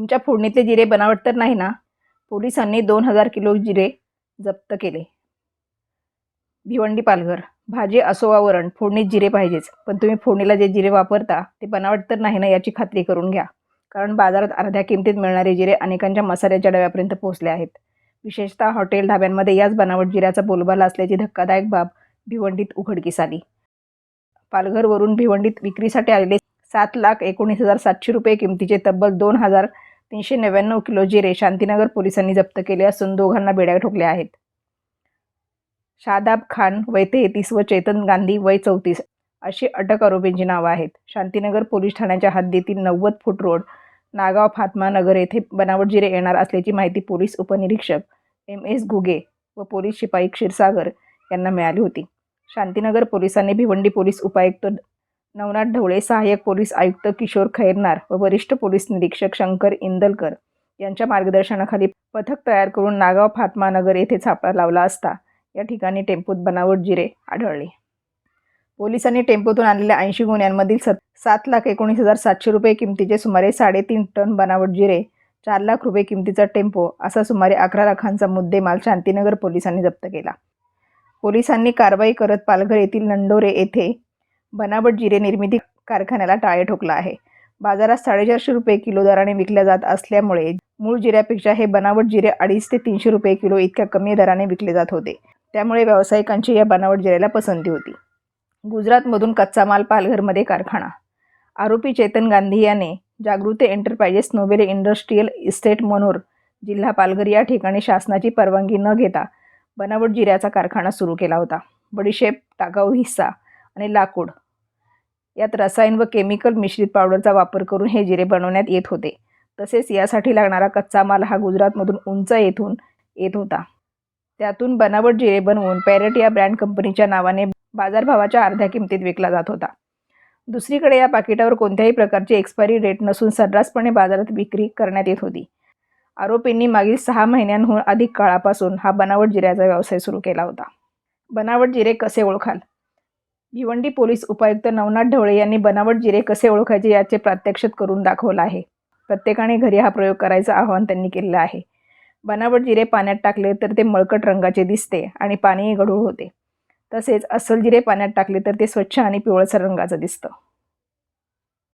तुमच्या फोडणीतले जिरे बनावट तर नाही ना? पोलिसांनी दोन हजार किलो जिरे जप्त केले. भिवंडी पालघर भाजी असो वा वरण फोडणीत जिरे पाहिजेच. पण तुम्ही फोडणीला जे जिरे वापरता ते बनावट तर नाही ना याची खात्री करून घ्या. कारण बाजारात अर्ध्या किमतीत मिळणारे जिरे अनेकांच्या मसाल्याच्या डब्यापर्यंत पोहोचले आहेत. विशेषतः हॉटेल ढाब्यांमध्ये याच बनावट जिऱ्याचा बोलबाला असल्याची धक्कादायक बाब भिवंडीत उघडकीस आली. पालघरवरून भिवंडीत विक्रीसाठी आलेले सात लाख एकोणीस हजार सातशे रुपये किमतीचे तब्बल दोन हजार तीनशे नव्याण्णव किलो जिरे शांतीनगर पोलिसांनी जप्त केले असून दोघांना बेड्या ठोकल्या आहेत. शादाब खान वय तेहतीस व चेतन गांधी वय चौतीस अशी अटक आरोपींची नावं आहेत. शांतीनगर पोलीस ठाण्याच्या हद्दीतील नव्वद फूट रोड नागाव फातमा नगर येथे बनावट जिरे येणार असल्याची माहिती पोलीस उपनिरीक्षक एम एस घुगे व पोलीस शिपाई क्षीरसागर यांना मिळाली होती. शांतीनगर पोलिसांनी भिवंडी पोलीस उपायुक्त नवनाथ ढवळे सहाय्यक पोलीस आयुक्त किशोर खैरनार व वरिष्ठ पोलीस निरीक्षक शंकर इंदलकर यांच्या मार्गदर्शनाखाली पथक तयार करून नागाव फातमा नगर येथे छापा लावला असता या ठिकाणी टेम्पोत बनावट जिरे आढळले. पोलिसांनी टेम्पोतून आणलेल्या ऐंशी गुन्ह्यांमधील सत सात लाख एकोणीस हजार सातशे रुपये किमतीचे सुमारे साडेतीन टन बनावट जिरे चार लाख रुपये किमतीचा टेम्पो असा सुमारे अकरा लाखांचा मुद्देमाल शांतीनगर पोलिसांनी जप्त केला. पोलिसांनी कारवाई करत पालघर येथील नंडोरे येथे बनावट जिरे निर्मिती कारखान्याला टाळे ठोकला आहे. बाजारात साडेचारशे रुपये किलो दराने विकल्या जात असल्यामुळे मूळ जिऱ्यापेक्षा हे बनावट जिरे अडीच ते तीनशे रुपये किलो इतक्या कमी दराने विकले जात होते. त्यामुळे व्यावसायिकांची या बनावट जिऱ्याला पसंती होती. गुजरातमधून कच्चा माल पालघरमध्ये कारखाना. आरोपी चेतन गांधी याने जागृती एंटरप्राइजेस नोबेले इंडस्ट्रीयल इस्टेट मनोर जिल्हा पालघर या ठिकाणी शासनाची परवानगी न घेता बनावट जिऱ्याचा कारखाना सुरू केला होता. बडीशेप टाकाऊ हिस्सा आणि लाकूड. यात रसायन व केमिकल मिश्रित पावडरचा वापर करून हे जिरे बनवण्यात येत होते. तसेच यासाठी लागणारा कच्चा माल हा गुजरातमधून उंच येथून येत होता. त्यातून बनावट जिरे बनवून पॅरेट या ब्रँड कंपनीच्या नावाने बाजारभावाच्या अर्ध्या किमतीत विकला जात होता. दुसरीकडे या पाकिटावर कोणत्याही प्रकारची एक्सपायरी डेट नसून सर्रासपणे बाजारात विक्री करण्यात येत होती. आरोपींनी मागील सहा महिन्यांहून अधिक काळापासून हा बनावट जिऱ्याचा व्यवसाय सुरू केला होता. बनावट जिरे कसे ओळखाल? भिवंडी पोलीस उपायुक्त नवनाथ ढवळे यांनी बनावट जिरे कसे ओळखायचे याचे प्रात्यक्षिक करून दाखवलं आहे. प्रत्येकाने घरी हा प्रयोग करायचं आवाहन त्यांनी केलेलं आहे. बनावट जिरे पाण्यात टाकले तर ते मळकट रंगाचे दिसते आणि पाणीही गढूळ होते. तसेच अस्सल जिरे पाण्यात टाकले तर ते स्वच्छ आणि पिवळसर रंगाचं दिसतं.